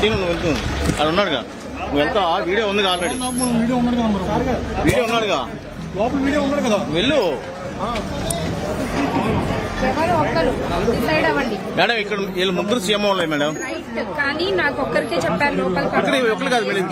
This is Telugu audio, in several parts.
సీను నువ్వు వెళ్తు అక్కడ ఉన్నాడుగా. నువ్వు వెళ్తావా? వీడియో ఉంది ఆల్రెడీ వీడియో ఉన్నాడు ఉన్నాడుగా. లోపల వీడియో ఉన్నాడు కదా. వెళ్ళు. మేడం ఇక్కడ వీళ్ళు ముగ్గురు సీఎం వాళ్ళే మేడం. కానీ నాకు ఒక్కరికే చెప్పారు కాదు మేడం.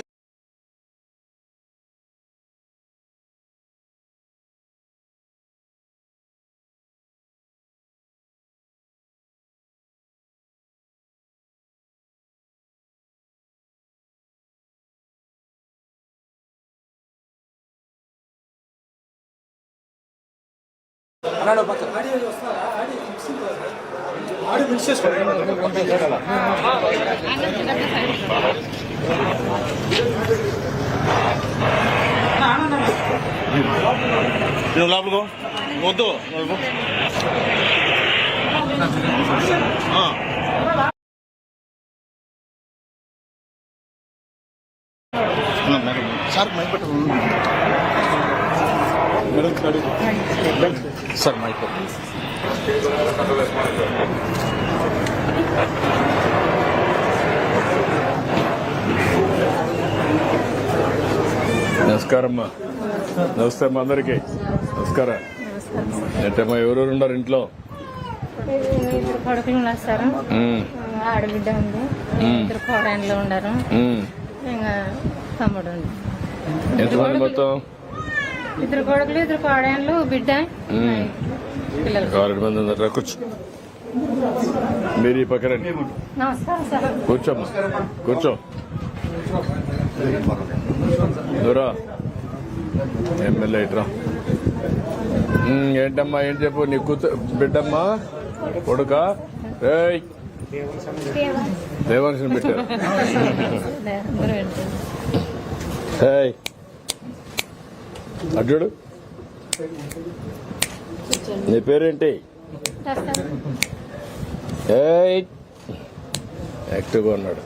నువ్వు లోపలికో వద్దు. సార్ మైక్ పెట్టు సార్ మైక్. నమస్కారం అమ్మా. నమస్తే అమ్మా అందరికి. నమస్కారం. ఏంటమ్మా ఎవరెవరు ఉన్నారు ఇంట్లో? ఇద్దరు కొడుకులు ఉన్నారు సార్. ఆడబిడ్డ ఉంది. ఇద్దరు కోడన్లు ఉన్నారు. ఇంకా తమ్ముడు ఉంది. ఎంతమంది మొత్తం? ఇద్దరు కొడుకులు ఇద్దరు కోడన్లు బిడ్డ. ఆరు మంది ఉన్నారు కూర్చో. మీరు ఈ పక్కన కూర్చోమ్మా కూర్చో నువ్వురా. ఎమ్మెల్యే ఇట్రా. ఏంటమ్మా ఏం చెప్పు? నీ కూతురు బిడ్డమ్మా? కొడుక? ఏయ్. దేవాంశం పెట్టారు. అర్జుడు నీ పేరేంటి? యాక్టివ్గా ఉన్నాడు.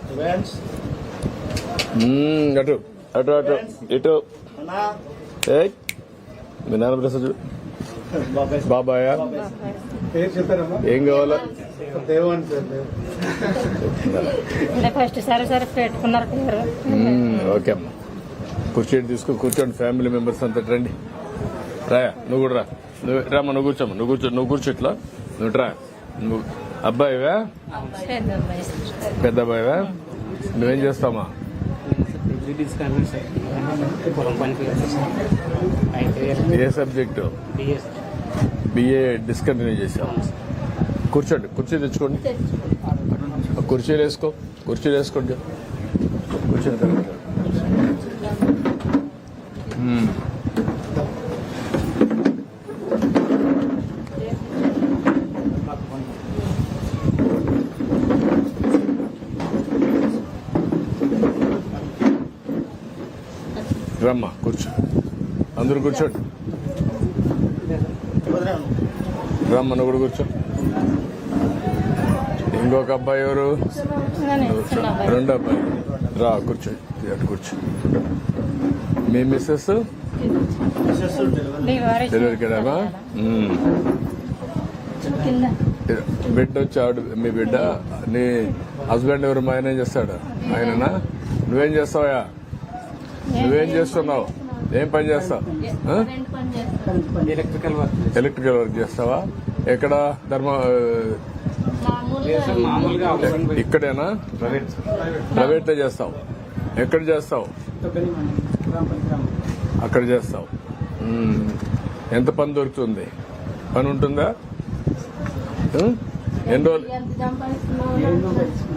అటు అటు అటు ఇటు. మీ నాన్న ప్రసాద్ చూడు. బాబాయా. చెప్పారమ్మా ఏం కావాలా? ఫస్ట్ సారి సరే పెట్టుకున్నారు ఓకే అమ్మా. కుర్చీ తీసుకో కూర్చోండి ఫ్యామిలీ మెంబర్స్ అంతా రండి. రాయా నువ్వు కూడా రా. నువ్వు రామ్మా నువ్వు కూర్చోమ్మా. నువ్వు కూర్చో నువ్వు కూర్చో ఇట్లా. నువ్వు రా. నువ్వు అబ్బాయివా? పెద్ద అబ్బాయి సార్. పెద్ద అబ్బాయివా నువ్వేం అయితే ఏ సబ్జెక్టు? బిఎస్ బిఏ డిస్కంటిన్యూ చేసాం కూర్చోండి కుర్చీ తెచ్చుకోండి. కుర్చీలు వేసుకో కుర్చీలు వేసుకోండి. కూర్చొని తర్వాత. మ్మ్. రమ్మా కూర్చో అందరూ కూర్చోండి. రమ్మ నువ్వు కూడా కూర్చో. ఇంకొక అబ్బాయి ఎవరు? రెండు అబ్బాయి. రా కూర్చో. అటు కూర్చో. మీ మిస్సెస్ డెలివరీ కింద? బిడ్డ వచ్చాడు మీ బిడ్డ? నీ హస్బెండ్ ఎవరు? మా ఆయన ఏం చేస్తాడు? ఆయననా? నువ్వేం చేస్తావా నువ్వేం చేస్తున్నావు? ఏం పని చేస్తావు? ఎలక్ట్రికల్ వర్క్ ఎలక్ట్రికల్ వర్క్ చేస్తావా? ఎక్కడ? ధర్మ ఇక్కడేనా? ప్రైవేట్లో చేస్తావు. ఎక్కడ చేస్తావు? అక్కడ చేస్తావు. ఎంత పని దొరుకుతుంది? పని ఉంటుందా? ఎన్ని రోజులు?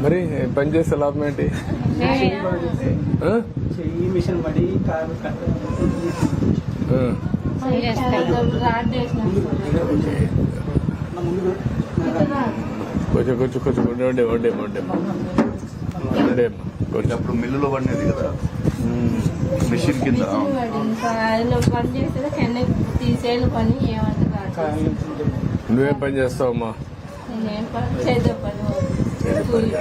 మరి పని చేస్తే లాభం ఏంటి? చెయ్యి మిషన్ పడి కారు కట్ట ఆ. కొంచెం కొంచెం కొంచెం ఉండే ఉండే ఉండే ఉండే. ఉండే అప్పుడు మిల్లులో పడినది కదా? మిషన్ కింద. పని చెన్నై తీసేయాలి పని కాదు. నువ్వేం పని చేస్తావమ్మా? నేనేం పని. చేద్దాం పని.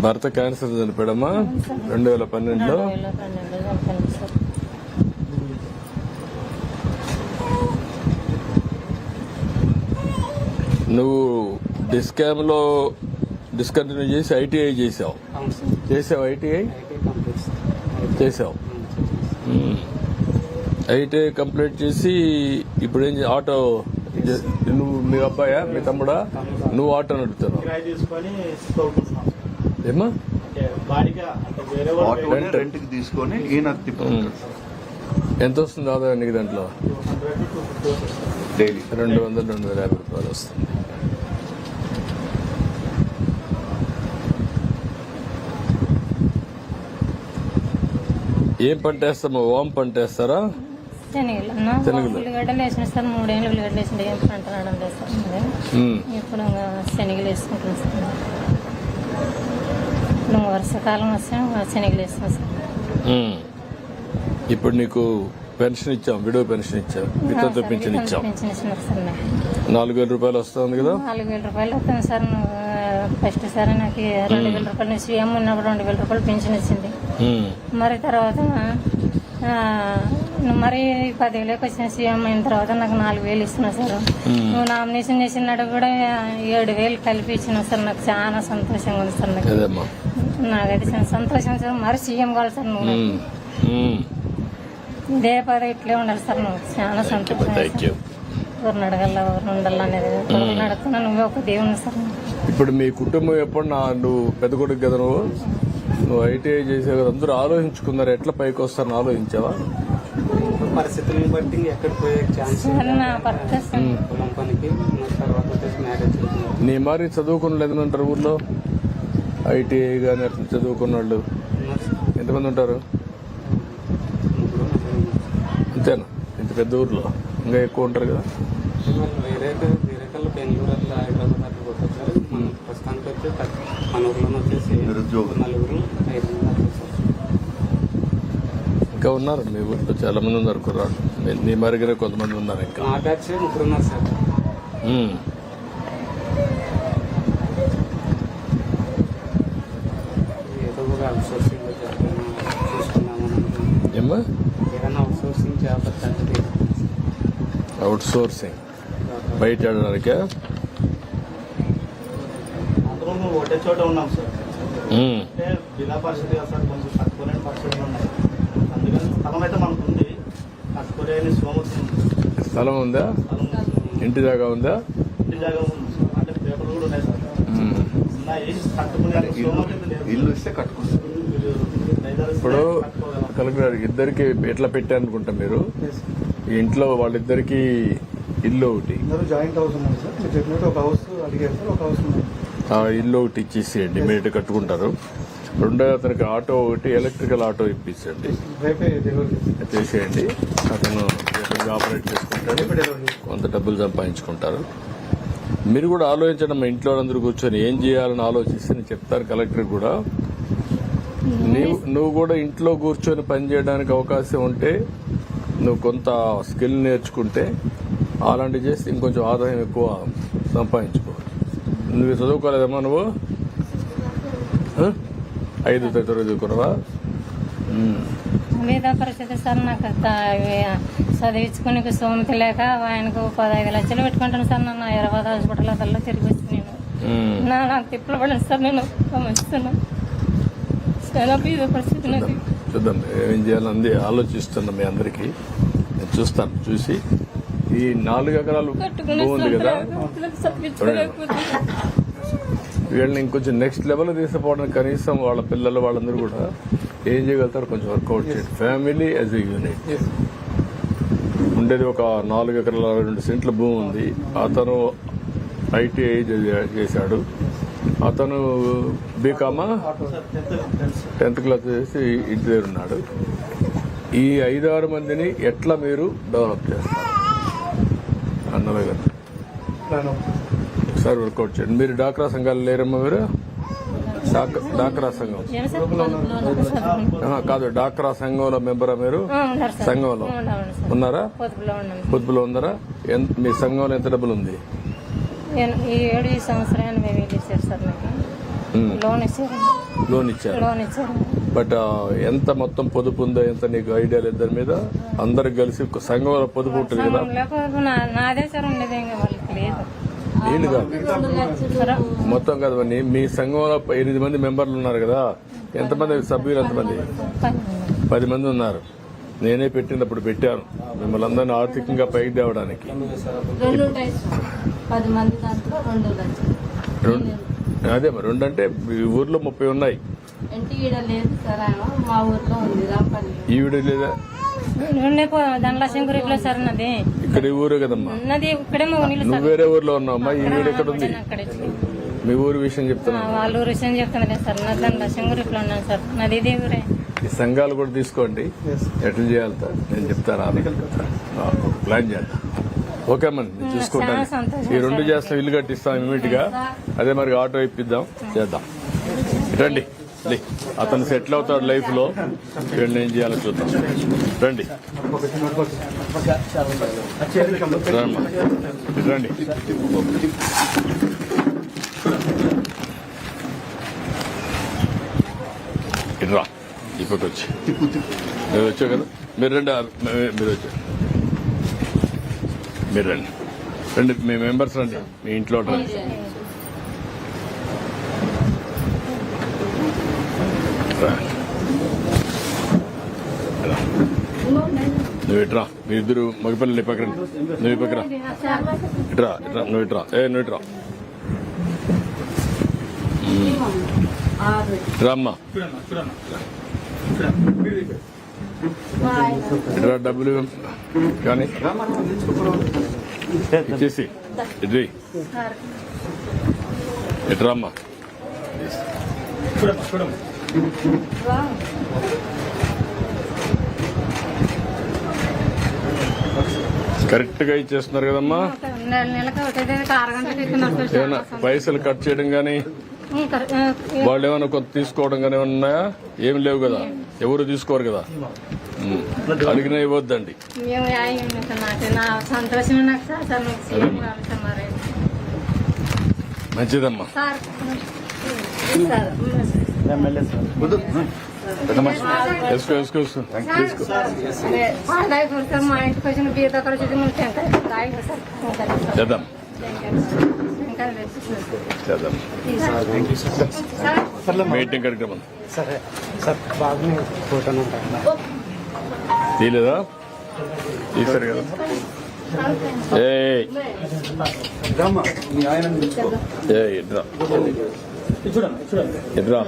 భర్త క్యాన్సర్ చనిపోయాడమ్మా. రెండు వేల పన్నెండులో. నువ్వు డిస్కామ్లో డిస్కంటిన్యూ చేసి ఐటీఐ చేసావు. చేసావు ఐటీఐ? చేసావు. ఐటీఐ కంప్లీట్ చేసి ఇప్పుడు ఏం ఆటో నువ్వు మీ అబ్బాయా? మీ తమ్ముడా? నువ్వు ఆటో నడుపుతున్నావు. ఏమా తీసుకొని ఈయన తిప్పుకుంటాడు. ఎంత వస్తుంది ఆదాయం నీకు దాంట్లో? డైలీ రెండు వందలు రెండు వందల యాభై రూపాయలు వస్తుంది. ఏం పంట వేస్తామో ఓం పంట వేస్తారా? శనగలు. ఉల్లిగడ్డలు వేసిన సార్ మూడేళ్ళు ఉల్లిగడ్డలు వేసిండే ఏం పంట రావడం లేదు సార్. మరి. ఉమ్. ఇప్పుడు ఇంకా శనగలు వేసుకుంటాం సార్. ఇప్పుడు ఇంకా వర్షాకాలం వస్తే శనగలు వేస్తాం సార్. ఇప్పుడు నీకు పెన్షన్ ఇచ్చాం విడో పెన్షన్ ఇచ్చాం వితంతు పెన్షన్ ఇచ్చాం. నాలుగు వేల రూపాయలు వస్తుంది కదా? నాలుగు వేల రూపాయలు వస్తుంది సార్. నువ్వు ఫస్ట్ సార్ నాకు రెండు వేల రూపాయలు సీఎం ఉన్నప్పుడు రెండు వేల రూపాయలు పెన్షన్ ఇచ్చింది. మరి తర్వాత మరి పదివేలకు వచ్చిన సీఎం అయిన తర్వాత నాకు నాలుగు వేలు ఇస్తున్నా సార్. నువ్వు నామినేషన్ చేసినాడు కూడా ఏడు వేలు కలిపి ఇచ్చిన సార్. నాకు చాలా సంతోషంగా ఉంది సార్ నాకు. నాకైతే చాలా సంతోషం సార్. మరి సీఎం కావాలి సార్ నువ్వు. ఇదే పదవి ఇట్లే ఉండాలి సార్ నువ్వు. చాలా సంతోషం ఎవరిని అడగల ఎవరిని ఉండాలి అనేది ఎవరిని అడుగుతున్నా నువ్వే ఒక దేవుని సార్. ఇప్పుడు మీ కుటుంబం ఎప్పుడు నా నువ్వు పెద్ద కొడుకు కదా నువ్వు? నువ్వు ఐటీఐ చేసే కదా అందరూ ఆలోచించుకున్నారు. ఎట్లా పైకి వస్తారని ఆలోచించావా? పరిస్థితులను బట్టి ఎక్కడ పోయే ఛాన్స్ పొలం పనికి తర్వాత మ్యారేజ్. నీ మరి చదువుకున్న ఉంటారు ఊర్లో? ఐటీఐ కానీ అట్లా చదువుకున్న వాళ్ళు. ఎంతమంది ఉంటారు. అంతేనా ఇంత పెద్ద ఊర్లో ఇంకా ఎక్కువ ఉంటారు కదా వేరే వేరే కళ్ళు బెంగళూరు అట్లా హైదరాబాద్ అట్లా కొట్టొచ్చారు మన ప్రస్తుతానికి వచ్చి. మన ఊర్లో వచ్చేసి. నలుగురు ఇంకా ఉన్నారు మీ ఊర్లో చాలా మంది ఉన్నారు కుర్రాళ్ళు మీ- నీ మరిగిన కొంతమంది ఉన్నారు ఇంకా నా బ్యాచ్ ముగ్గురు ఉన్నారు సార్ ఉమ్. ఏదో ఒక అవుట్ సోర్సింగ్ చూసుకున్నామని అనుకుంటున్నాను. ఏమ్మా ఏదైనా అవుట్ సోర్సింగ్ బయట ఆడడానికా అందరం ఒకటే చోట ఉన్నాం సార్. అంటే జిల్లా పరిషత్ కదా సార్ కొంచెం తక్కువనే పరిస్థితులు ఉన్నాయి అందుకని స్థలం అయితే మనకు ఉంది ఉంది స్థలం ఉందా. ఇంటి దాకా ఉందా ఇంటి జాగా ఉంది సార్. అంటే పేపర్లు కూడా ఉన్నాయి సార్ ఉమ్. ఉన్నాయి తట్టుకునే ఇల్లు ఇస్తే కట్టుకుంటారు రైతులు ఇప్పుడు కలెక్టర్ ఇద్దరికి ఎట్లా పెట్టారనుకుంటా మీరు? ఇంట్లో వాళ్ళిద్దరికి ఇల్లు ఒకటి. జాయింట్ హౌస్ ఉన్నాయి సార్. మీరు చెప్పినట్టు ఒక హౌస్ అడిగారు సార్ ఒక హౌస్ ఉంది ఆ ఇల్లు ఒకటి ఇచ్చేసేయండి. మీరు కట్టుకుంటారు. రెండో అతనికి ఆటో ఒకటి ఎలక్ట్రికల్ ఆటో ఇప్పించండి చేసేయండి. అతను ఆపరేట్ చేసుకుంటాడు. కొంత డబ్బులు సంపాదించుకుంటారు. మీరు కూడా ఆలోచించండి మా ఇంట్లో అందరూ కూర్చొని ఏం చేయాలని ఆలోచిస్తే నేను చెప్తాను కలెక్టర్ కూడా. నీవు నువ్వు కూడా ఇంట్లో కూర్చొని పని చేయడానికి అవకాశం ఉంటే నువ్వు కొంత స్కిల్ నేర్చుకుంటే అలాంటివి చేస్తే ఇంకొంచెం ఆదాయం ఎక్కువ సంపాదించుకో నువ్వు చదువుకోలేదమ్మా నువ్వు? ఐదు తరగతి చదువుకున్నావా. మీద పరిస్థితి సార్ నాకు చదివించుకుని సోమతి లేక ఆయనకు పదహైదు లక్షలు పెట్టుకుంటాను సార్ నన్ను. హైదరాబాద్ హాస్పిటల్ అదల్లో తిరిగి వచ్చి నేను. నాకు తిప్పలు పడను సార్ నేను చాలా మీద పరిస్థితి నాకు చూద్దాం. ఏం చేయాలని ఆలోచిస్తున్నా మీ అందరికి. నేను చూస్తాను చూసి. ఈ నాలుగు ఎకరాలు ఉంది కదా? వీళ్ళని ఇంకొంచెం నెక్స్ట్ లెవెల్ తీసుకుపోవడానికి కనీసం వాళ్ళ పిల్లలు వాళ్ళందరూ కూడా ఏం చేయగలుగుతారు? కొంచెం వర్కౌట్ చేయండి. ఫ్యామిలీ యాజ్ ఎ యూనిట్ ఉండేది ఒక నాలుగు ఎకరాల రెండు సెంట్ల భూమి ఉంది. అతను ఐటీఐ చేశాడు. అతను బీకామా సార్ టెన్త్ క్లాస్ చేసి ఇంటి దగ్గర ఉన్నాడు. ఈ ఐదారు మందిని ఎట్లా మీరు డెవలప్ చేస్తారు? అన్నమే కదా. ఒకసారి వర్కౌట్ చేయండి. మీరు డాక్రా సంఘాలు లేరమ్మా మీరు? డాక్- డాక్రా సంఘం. సార్ సార్ కాదు డాక్రా సంఘంలో మెంబరా మీరు? సార్. సంఘంలో. సార్. ఉన్నారా? పొదుపులో పొదుపులో ఉన్నారా? ఎంత మీ సంఘంలో ఎంత డబ్బులు ఉంది? ఏడు ఈ సార్ లోన్ ఇచ్చారు. లోన్ ఇచ్చారు. లోన్ ఇచ్చారు. బట్ ఎంత మొత్తం పొదుపు ఉందో ఎంత నీకు ఐడియా లేదు దాని మీద అందరికి కలిసి ఒక సంఘంలో పొదుపు ఉంటుంది కదా. సంఘంలో పొదుపు నా- నాదే సార్ ఉండేది ఇంకా వాళ్ళకి లేదు. నీళ్ళు కాదు. మొత్తం కదా నీ- మీ సంఘంలో ఎనిమిది మంది మెంబర్లు ఉన్నారు కదా. ఎంతమంది సభ్యులు ఎంతమంది? పది మంది ఉన్నారు. నేనే పెట్టినప్పుడు పెట్టాను. మిమ్మల్ని అందరినీ ఆర్థికంగా పైకి తేవడానికి. రెండు అదే మరి రెండు అంటే ఈ ఊర్లో ముప్పై ఉన్నాయి. ఈవిడ లేదా? ఇక్కడ ఈ ఊరే కదమ్మా. నువ్వు వేరే ఊర్లో ఉన్నావమ్మా ఈ వీడు ఎక్కడ ఉంది? అక్కడే మీ ఊరు విషయం చెప్తున్నా. వాళ్ళ ఊరు విషయం చెప్తున్నదే సార్. నా దండలక్ష్యం గురిలో ఉన్నాను సార్? నది ఇదే ఊరే. ఈ సంఘాలు కూడా తీసుకోండి. ఎట్లా చేయాలి? నేను చెప్తాను ఆ, ప్లాన్ చేద్దాం. ఓకే అమ్మా చూసుకుంటాను ఈ రెండు చేస్తాం ఇల్లు కట్టిస్తాం ఇమీడియట్గా అదే మరి ఆటో ఇప్పిద్దాం చేద్దాం. రండి లే. అతను సెటిల్ అవుతాడు లైఫ్లో ఏం చేయాలో చూద్దాం. రండి. రండి. రా ఇప్పటికి వచ్చి. మీరు వచ్చావు కదా? మీరు రండి మీరు వచ్చారు. మీరు రండి. రండి మీ మెంబర్స్ రండి. మీ ఇంట్లో రండి. నువ్వు ఇట్రా. మీ ఇద్దరు మగపిల్లలు పక్కన నువ్వు పక్కన ఇట్రా ఇట్రా నువ్వు ఇట్రా. ఏ నువ్వు ఇట్రా. ఆరు డబ్బులు కానీ ఇచ్చేసి. కరెక్ట్గా ఇచ్చేస్తున్నారు కదమ్మా. పైసలు కట్ చేయడం కానీ వాళ్ళు ఏమైనా కొంత తీసుకోవడం కానీ ఉన్నాయా? ఏం లేవు కదా. ఎవరు తీసుకోరు కదా. అడిగినా ఇవ్వద్దండి. మంచిదమ్మా. వేసుకో వేసుకో వేసుకో. తీసుకో. చేద్దాం. మీటింగ్ కార్యక్రమం. సరే సార్ బాగా ఫోటోలు తీయలేదా? కదా. ఏయ్. ఏయ్ ఇట్రా ఇట్రా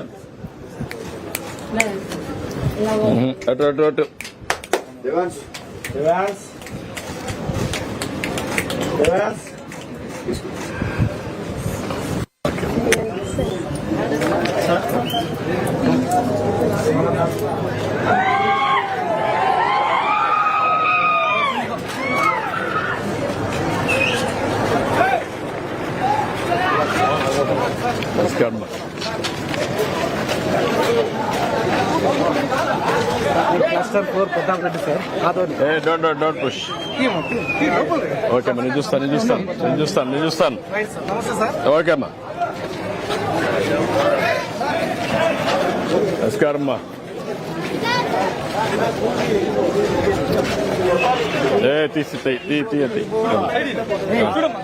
ఉహు, అటు అటు అటు. రివాన్స్ రివాన్స్ రివాన్స్ don't don't don't push okay అమ్మా నేను చూస్తాను నేను చూస్తాను నేను చూస్తాను నేను చూస్తాను. ఓకే అమ్మా. నమస్కారం అమ్మా. ఏ తీసి తీ తీ తీ.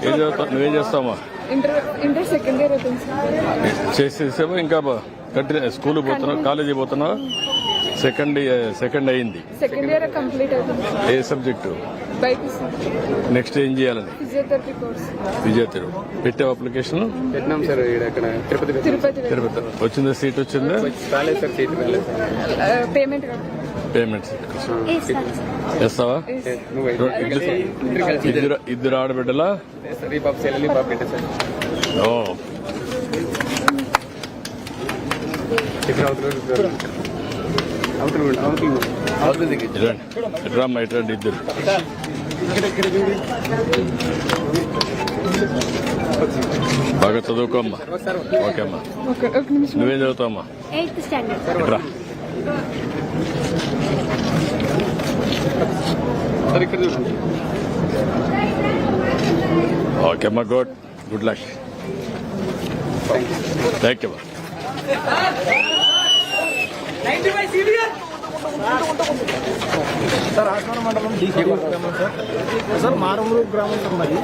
ఏం చదువుతావు నువ్వేం చేస్తావమ్మా? ఇంటర్ సెకండ్ ఇయర్ చేసేసేమో ఇంకా కంటిన్యూ స్కూల్ పోతున్నావు కాలేజీ పోతున్నావు? సెకండ్ సెకండ్ అయింది. సెకండ్ ఇయర్ కంప్లీట్ అవుతుంది. సార్ ఏ సబ్జెక్టు నెక్స్ట్ ఏం చేయాలని? ఫిజియోథెరపీ కోర్స్ విజయతరు పెట్టావు అప్లికేషన్ పెట్టినాం సార్ ఇక్కడ తిరుపతి తిరుపతి తిరుపతి. వచ్చిందా? సీట్ వచ్చిందా? రాలేదు సార్ సీట్ రాలేదు సార్. పేమెంట్ పేమెంట్స్ చేస్తావా? నువ్వు. ఇద్దరు- ఇద్దరు ఆడబిడ్డలా? ఓ. అవుతుంది అవుతుంది ఇరండి ఇట్రామ్మా ఇట్రండి ఇద్దరు. బాగా చదువుకోమ్మా. ఓకే అమ్మా. నువ్వేం చదువుతావమ్మా? ఓకే అమ్మా good. Good luck. Thank you అమ్మా. సార్ ఆశ్వర మండలం డీ గ్రామం సార్. సార్ మారుమూరు గ్రామం సార్ మరి.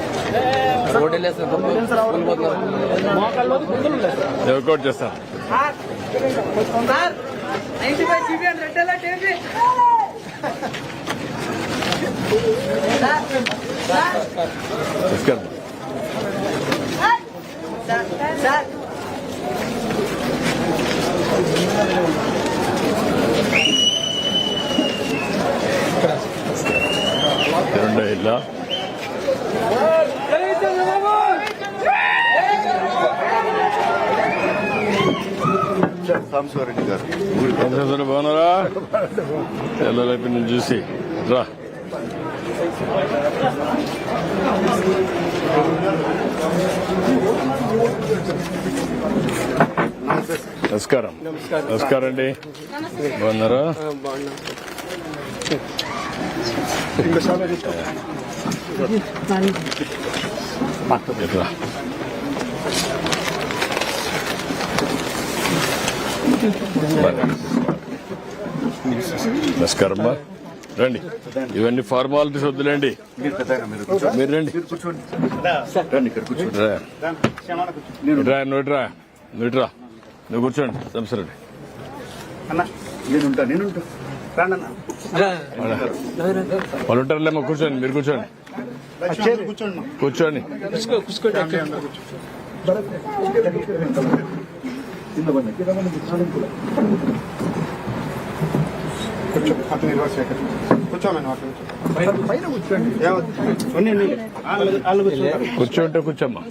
మోకాల్లో గుంతలు ఉన్నాయి సార్. ఎవరికోటి చేస్తాను తీసుకెళ్తాం రెండో ఇల్లా సాంబశివారెడ్డి గారు అందరూ బాగున్నారా పిల్లలైపు నుంచి చూసి రా. నమస్కారం. నమస్కారం. అండి. బాగున్నారా? రా. నమస్కారం అమ్మా రండి. ఇవన్నీ ఫార్మాలిటీస్ వద్దులేండి మీరు రండి. మీరు కూర్చోండి రండి ఇక్కడ కూర్చోండి. రా. క్షమాణ కూర్చో రా నువ్వు కూర్చోండి. సంసరండి అన్న నేను ఉంటా నేను ఉంటా. రండి అన్న. వాళ్ళు ఉంటారులేమో కూర్చోండి మీరు కూర్చోండి. కూర్చోండి. అన్న. కూర్చోండి. అతను కూర్చోమని పైన కూర్చోండి. కూర్చోంటే కూర్చోమ్మా.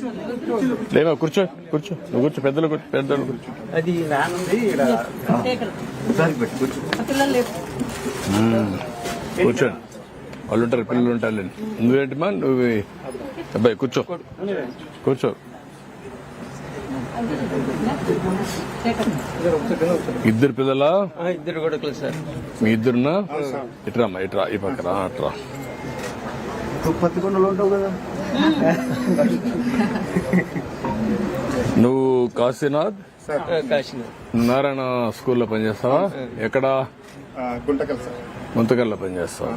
లేమా కూర్చో కూర్చో. నువ్వు కూర్చో పెద్దలు కూర్చో పెద్దలు కూర్చో. అది వ్యాన్ ఉంది ఇక్కడ. దానికి పెట్టి కూర్చో. కూర్చోండి వాళ్ళు ఉంటారు పిల్లలు ఉంటారు నువ్వేంటిమా? నువ్వు అబ్బాయి కూర్చో. కూర్చో. ఇద్దరు పిల్లలా? ఇద్దరు కొడుకులు సార్. మీ ఇద్దరునా ఇట్రామ్మా ఇట్రా ఈ పక్కన అట్రా నువ్వు పత్తికొండలో ఉంటావు కదా. నువ్వు కాశీనాథ్? కాశీనాథ్. నారాయణ స్కూల్లో పనిచేస్తావా? ఎక్కడ? గుంటకల్ సార్. ముంతకల్లో పనిచేస్తావా?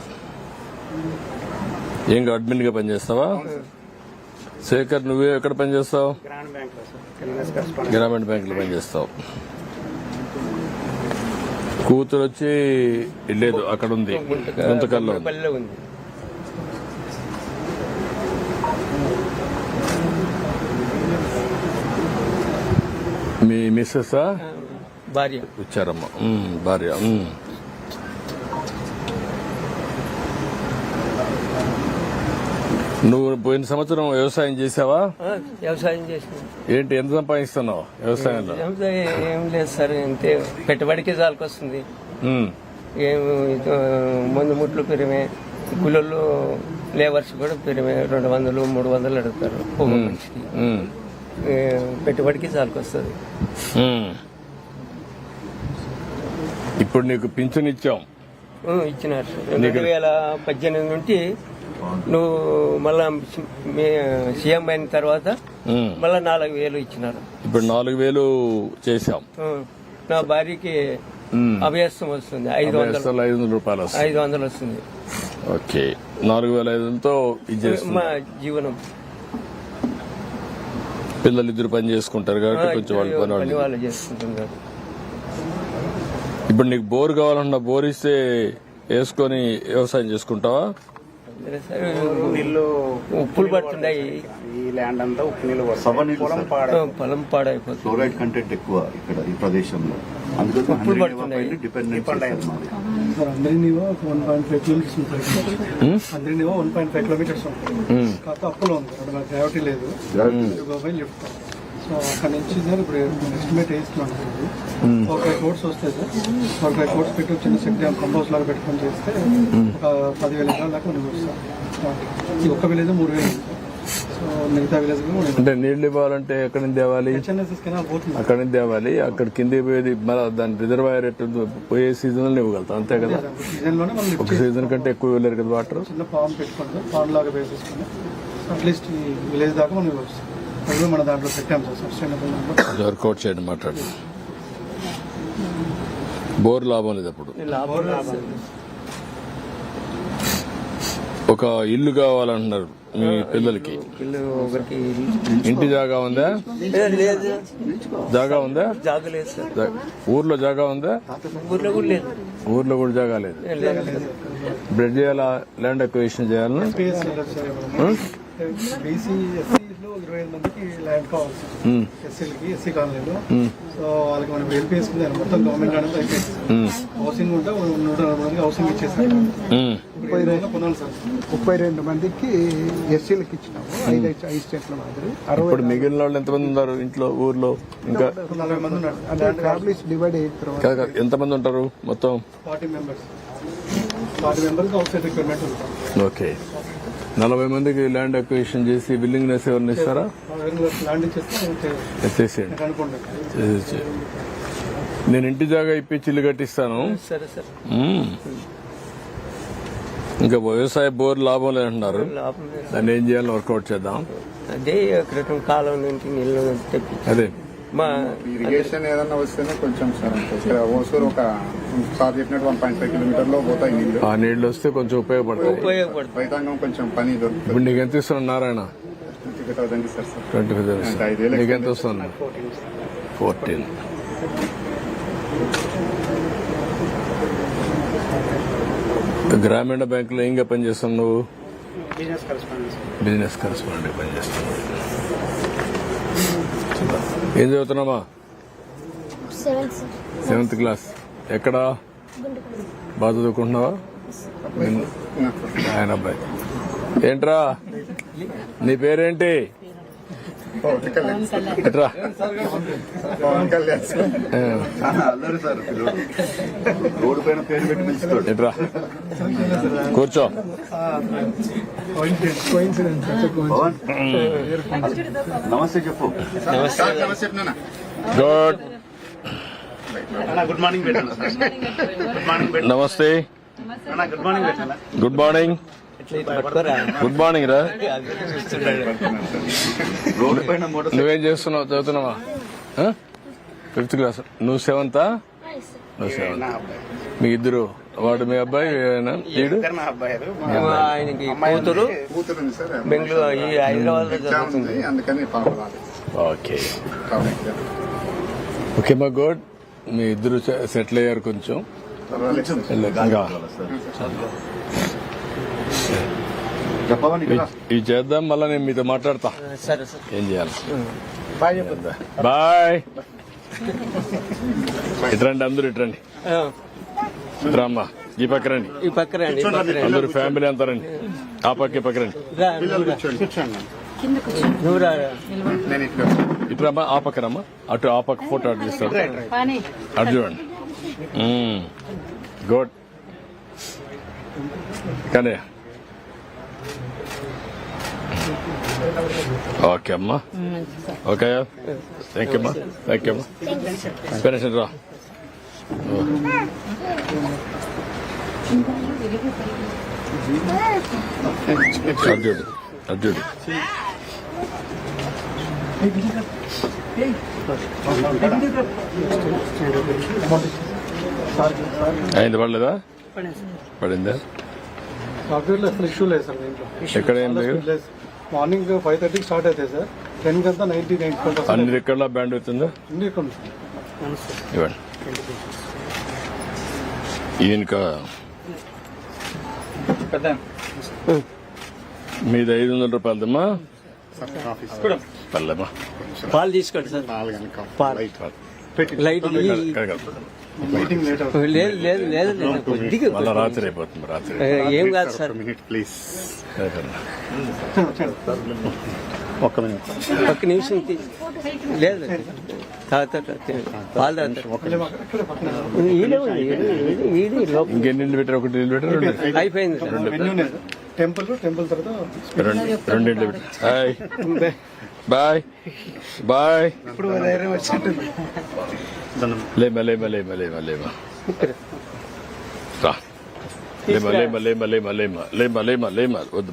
ఏం అడ్మిన్గా పనిచేస్తావా? శేఖర్ నువ్వే ఎక్కడ పనిచేస్తావు? గ్రామీణ బ్యాంకులో పనిచేస్తావు. కూతురు వచ్చి లేదు అక్కడ ఉంది. గుంతకల్లో మీ మిస్సెస్ భార్య. వచ్చారమ్మా. ఉమ్, భార్య. నువ్వు పోయిన సంవత్సరం వ్యవసాయం చేసావా? వ్యవసాయం చేసింది ఏంటి ఎంత సంపాదిస్తున్నావు వ్యవసాయంలో? వ్యవసాయం ఏం లేదు సార్ అంతే పెట్టుబడికి చాలకొస్తుంది ఉమ్, ఏం మందు ముట్లు పెరిమే కూలీలు లేబర్స్ కూడా పెరిమే రెండు వందలు మూడు వందలు అడుగుతారు. మనిషికి. పెట్టుబడికి చాలకొస్తుంది ఉమ్. ఇప్పుడు నీకు పింఛన్ ఇచ్చాం. ఇచ్చినారు. రెండు వేల పద్దెనిమిది నుండి నువ్వు మళ్ళా సీఎం అయిన తర్వాత. మళ్ళా నాలుగు వేలు ఇచ్చినారు. ఇప్పుడు నాలుగు వేలు చేశాం. ఆ, నా భార్యకి. అభ్యాసం వస్తుంది. ఐదు వందలు. ఐదు వందల రూపాయలు ఐదు వందలు వస్తుంది. ఓకే. నాలుగు వేల ఐదు వందలతో మా జీవనం. పిల్లలు ఇద్దరు పని చేసుకుంటారు కాబట్టి కొంచెం వాళ్ళు పని వాళ్ళు చేసుకుంటున్నారు ఇప్పుడు నీకు బోర్ కావాలన్నా బోర్ ఇస్తే వేసుకొని వ్యవసాయం చేసుకుంటావా? నీళ్ళు ఉప్పులు పడుతున్నాయి. ఈ ల్యాండ్ అంతా ఉప్పు నీళ్ళు పొలం. పాడ పాడైపోతుంది. ఫ్లోరైడ్ కంటెంట్ ఎక్కువ ఇక్కడ ఈ ప్రదేశంలో. అందుకని ఉప్పులు. డిపెండెంట్ అందరినీవో వన్ పాయింట్ ఫైవ్ కిలోమీటర్స్ అందరినీవో వన్ పాయింట్ ఫైవ్ కిలోమీటర్స్ కాకపోతే అప్పులో ఉంది. గ్రావిటీ లేదు. లిఫ్ట్. సో అక్కడ నుంచి సార్ ఇప్పుడు ఎస్టిమేట్ వేస్తున్నాను. ఒక ఫైవ్ కోర్స్ వస్తాయి సార్. ఒక ఫైవ్ కోర్స్ పెట్టి చిన్న డ్యామ్ కంపోజ్ లాగా పెట్టుకొని చేస్తే ఒక పదివేల ఎకరాల దాకా మనం వస్తాం. ఈ ఒక్క విలేజ్ మూడు వేలు. సో మిగతా విలేజ్ అంటే నీళ్ళు ఇవ్వాలంటే ఎక్కడి నుంచి తేవాలి? అక్కడి నుంచి తేవాలి. అక్కడ కింద పోయేది మళ్ళీ దాని రిజర్వాయర్ పోయే సీజన్లో ఇవ్వగలుగుతాం. అంతే కదా? సీజన్లోనే మనం ఒక సీజన్ కంటే ఎక్కువ వెళ్ళారు కదా వాటర్? చిన్న సార్ పాన్ లాగా వేసేసుకొని అట్లీస్ట్ ఈ విలేజ్ దాకా మనం ఇవ్వచ్చు. అది కూడా మన దాంట్లో పెట్టాం సార్ సస్టైనబుల్ దాంట్లో. వర్కౌట్ చేయండి మాట్లాడు బోర్ లాభం లేదు అప్పుడు. ఒక ఇల్లు కావాలంటున్నారు మీ పిల్లలకి. ఇంటి జాగా ఉందా? లేదు. జాగా ఉందా? ఊర్లో జాగా ఉందా? ఊర్లో కూడా లేదు. ఊర్లో కూడా జాగా లేదు. లేదు బ్రెడ్ చేయాలా? ల్యాండ్ అక్విజిషన్ చేయాలని? ఇరవై ఐదు మందికి ల్యాండ్ కావాలి సార్ ఉమ్, ఎస్సీలకి ఎస్సీ కాలనీలో. సో వాళ్ళకి మనం వెళ్ళిపోయింది మొత్తం గవర్నమెంట్ అనేది అయిపోయింది హౌసింగ్ ఉంటే ఒక నూట నలభై మందికి హౌసింగ్ ఇచ్చేసారు. ముప్పై కొనాలి సార్. ముప్పై రెండు మందికి ఎస్సీలకు ఇచ్చినాము. ఐదు ఐదు స్టేట్ల మాదిరి. అరవై మిగిలిన వాళ్ళు ఎంతమంది ఉన్నారు ఇంట్లో ఊర్లో? ఇంకా నలభై మంది ఉన్నారు. అంటే ఫ్యామిలీస్ డివైడ్ అయిన తర్వాత ఎంతమంది ఉంటారు మొత్తం? Forty members. Forty members side requirement ఉంటాం ఓకే. నలభై మందికి ల్యాండ్ అక్విజిషన్ చేసి విల్లింగ్నెస్ ఎవరిని ఇస్తారా? చేసేయండి. నేను ఇంటి జాగా ఇప్పించి ఇల్లు కట్టిస్తాను. ఇంకా వ్యవసాయ బోర్ లాభం లేదంటున్నారు. దాన్ని ఏం చేయాలని వర్కౌట్ చేద్దాం. అదే క్రితం కాలం నుంచి నీళ్ళు తెప్పి అదే. మా ఇరిగేషన్ ఏదన్నా వస్తేనే కొంచెం సార్ ఇక్కడ ఓసూరు ఒక సార్ చెప్పినట్టు వన్ పాయింట్ ఫైవ్ కిలోమీటర్లో పోతాయి నీళ్ళు. ఆ నీళ్ళు వస్తే కొంచెం ఉపయోగపడతాయి. ఉపయోగపడుతుంది రైతాంగం కొంచెం పని దొరుకుతుంది. ఇప్పుడు నీకు ఎంత ఇస్తున్నాడు Narayana twenty thousand sir. Sir twenty five ఐదేళ్ళు నీకు ఎంత వస్తుంది? ఫోర్టీన్. గ్రామీణ బ్యాంకులో ఏంగా పనిచేస్తావు నువ్వు? బిజినెస్ కరెస్పాండెన్స్ బిజినెస్ కరెస్పాండెంట్ పనిచేస్తున్నావు ఏం చదువుతున్నామా సెవెంత్ క్లాస్ ఎక్కడ? బాధ చదువుకుంటున్నావా? ఆయన అబ్బాయి. ఏంట్రా? నీ పేరేంటి? కూర్చో. నమస్తే చెప్పు. గుడ్ గుడ్ మార్నింగ్ నమస్తే. గుడ్ మార్నింగ్ గుడ్ మార్నింగ్ రా. నువ్వేం చేస్తున్నావు? చదువుతున్నావా? Fifth class. నువ్వు సెవెంతా? నువ్వు సెవెంత్. మీ ఇద్దరు వాడు మీ అబ్బాయి వీడు? కూతురు. బెంగళూరు ఈ హైదరాబాద్ ఓకే. ఓకే మా గోడ్ మీ ఇద్దరు సెటిల్ అయ్యారు కొంచెం. ఇవి చేద్దాం మళ్ళీ నేను మీతో మాట్లాడతా. ఏం చేయాలి? Bye bye. ఇట్రండి అందరూ ఇట్రండి ఆ, ఇట్రమ్మా ఈ పక్క రండి ఈ పక్క అందరూ ఫ్యామిలీ అంతా రండి. ఆ పక్క ఈ పక్క రండి. ఇట్రమ్మా ఆ పక్క రమ్మా. అటు ఆ పక్క ఫోటో అటు తీస్తాడు. అటు చూడండి. గుడ్. కానీ. ఓకే అమ్మా. ఓకే థ్యాంక్ యూ అమ్మా. థ్యాంక్ యూ అమ్మా. రా అర్జుడు అర్జుడు అయింది పడలేదా? పడిందా? సాఫ్ట్వేర్లో అసలు ఇష్యూ లేదు సార్ దీంట్లో. ఎక్కడ ఏం లేదు? మార్నింగ్ ఫైవ్ థర్టీకి స్టార్ట్ అవుతాయి సార్. టెన్ కంతా నైన్టీ ఫైవ్ అన్ని రికార్డుల బ్యాండ్ అవుతుందా? ఉంది ఇక్కడ ఇవ్వండి. ఈయనక? మీది ఐదు వందల రూపాయలదమ్మా పల్లెమ్మా పాలు తీసుకోండి సార్. పాలు లైట్ ఈ- మీటింగ్ లేట్ అవుతుంది. లేదు లేదు లేదు కొద్దిగా మళ్ళా రాత్రి అయిపోతుంది రాత్రి. ఏం కాదు సార్. Minute please. ఒక్క మినిట్. ఒక్క నిమిషం లేదు. ఇంకెన్ని పెట్టారు ఒకటి నీళ్ళు పెట్టారు? అయిపోయింది టెంపుల్ టెంపుల్ తర్వాత హాయ్ బాయ్ బాయ్ ఇప్పుడు ధైర్యం వచ్చింటుంది లేమా లేమా లేమా లేమా లేమా రా లేమా లేమా లేమా లేమా లేమా లేమా వద్దు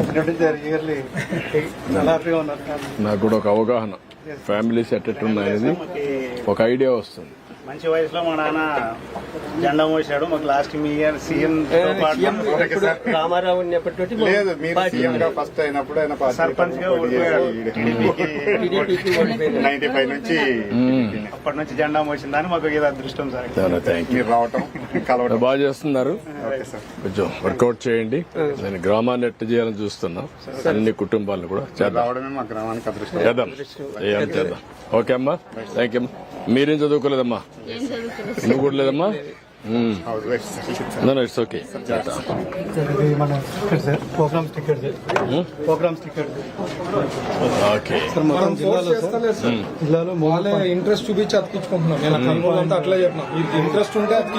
నాకు కూడా ఒక అవగాహన. ఫ్యామిలీస్ ఎట్టెట్టున్నాయనేది ఒక ఐడియా వస్తుంది. మంచి వయసులో మా నాన్న జెండా మోసాడు మాకు లాస్ట్ మీ ఇయర్ సీఎం రామారావు ఉన్నప్పటి నుండి మా లేదు మీరు పార్టీ సీఎం గా ఫస్ట్ అయినప్పుడు ఆయన సర్పంచ్గా. నైన్టీ ఫైవ్ నుంచి అప్పటి నుంచి జెండా మోసిందని మాకు ఇది అదృష్టం సార్. చాలా థ్యాంక్ యూ మీరు రావటం. బాగా చేస్తున్నారు. Okay sir. కొంచెం వర్కౌట్ చేయండి. నేను గ్రామాన్ని ఎట్ట చేయాలని చూస్తున్నా. అన్ని కుటుంబాలను కూడా చేద్దాం. రావడమే మా గ్రామానికి అదృష్టం. చేద్దాం. ఓకే అమ్మా. థ్యాంక్ యూ మీరేం చదువుకోలేదమ్మా? నువ్వు కూడా లేదమ్మా. It's okay programme sticker programme sticker okay. Sir మొత్తం జిల్లాలో సార్. జిల్లాలో వాళ్ళే ఇంట్రెస్ట్ చూపించి అతికించుకుంటున్నాం. నేను అట్లా చెప్పిన. ఇంట్రెస్ట్ ఉంటే